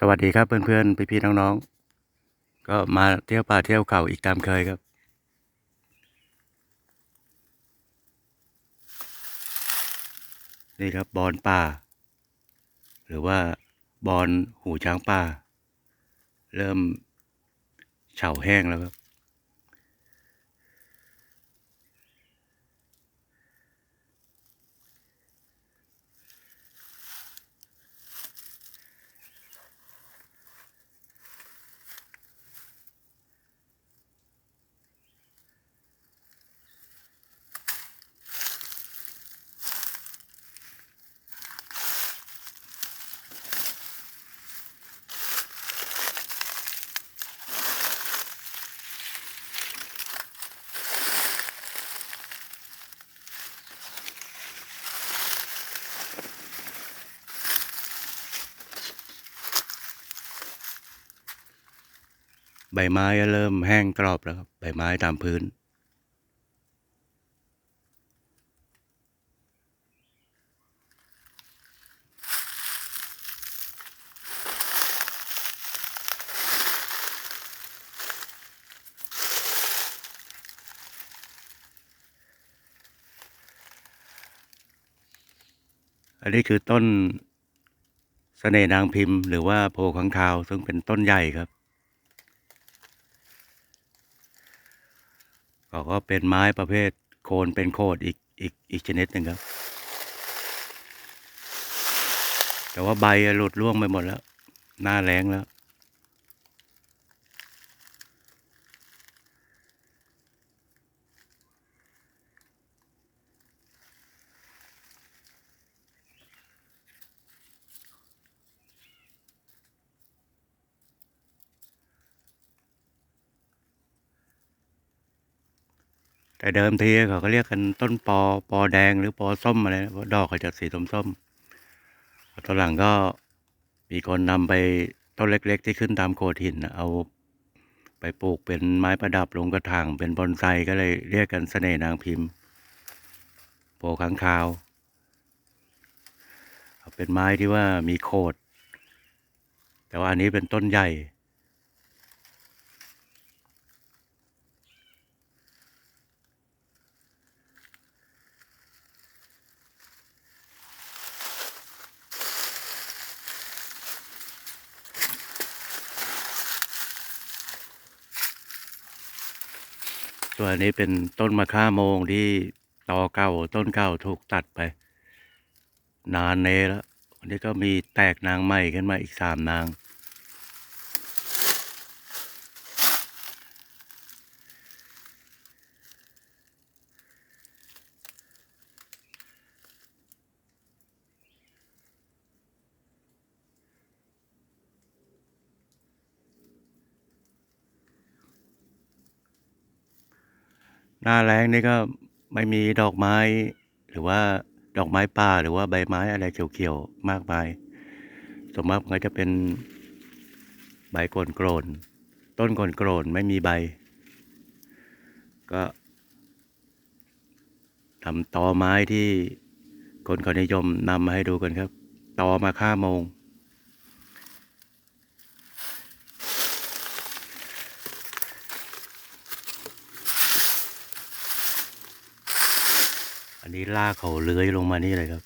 สวัสดีครับเพื่อนๆพี่ๆน้องๆ ก็มาเที่ยวป่าเที่ยวเขาอีกตามเคยครับ นี่ครับบอนป่า หรือว่าบอนหูช้างป่า เริ่มเฉาแห้งแล้วครับ ใบไม้เริ่มแห้งกรอบแล้วครับ ใบไม้ตามพื้น อันนี้คือต้นเสน่นางพิมพ์ หรือว่าโพธิ์ขังคาว ซึ่งเป็นต้นใหญ่ครับ เขาก็เป็นไม้ประเภทโคนเป็นโคดอีกอีกอีกชนิดหนึ่งครับ แต่ว่าใบหลุดร่วงไปหมดแล้ว หน้าแรงแล้ว แต่เดิมทีเขาก็เรียกกันต้นปอปอแดงหรือปอส้มอะไรนะเพราะดอกเขาจะสีส้มๆตอนหลังก็มีคนนำไปต้นเล็ก ๆ ที่ขึ้นตามโขดหินเอาไปปลูกเป็นไม้ประดับลงกระถางเป็นบอนไซก็เลยเรียกกันเสน่ห์นางพิมพ์โพธิ์ค้างคาว เป็นไม้ที่ว่ามีโขดแต่ว่าอันนี้เป็นต้นใหญ่ ตัวนี้เป็นต้นมะค่าโมงที่ตอเก่าต้นเก่าถูกตัดไป นานเนแล้ววันนี้ก็มีแตกนางใหม่ขึ้นมาอีกสามนาง หน้าแล้งนี่ก็ไม่มีดอกไม้ หรือว่าดอกไม้ป่าหรือว่าใบไม้อะไรเขียวๆมากมายส่วนมากมันก็จะเป็นใบโกนโกรนต้นโกนโกรนไม่มีใบ ก็ทำตอไม้ที่คนเขานิยมนำมาให้ดูกันครับ ตอมาค่าโมง นี้ลากเขาเลื้อยลงมานี่เลยครับ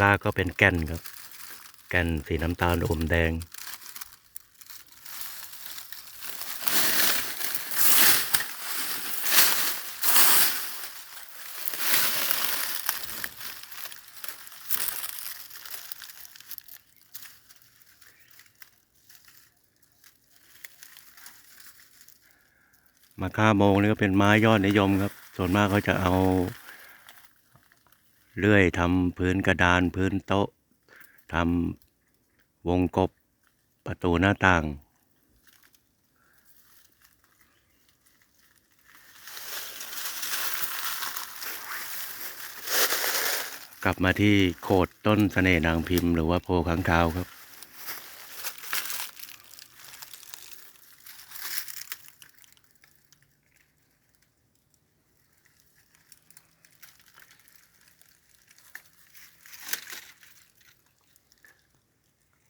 ลากก็เป็นแก่นครับ แก่นสีน้ำตาลอมแดง มาค่าโมงนี่ก็เป็นไม้ยอดนิยมครับ ส่วนมากเขาจะเอาเลื่อยทำพื้นกระดานพื้นโต๊ะทำวงกบประตูหน้าต่าง กลับมาที่โขดต้นเสน่ห์นางพิมพ์ หรือว่าโพธิ์ค้างคาวครับ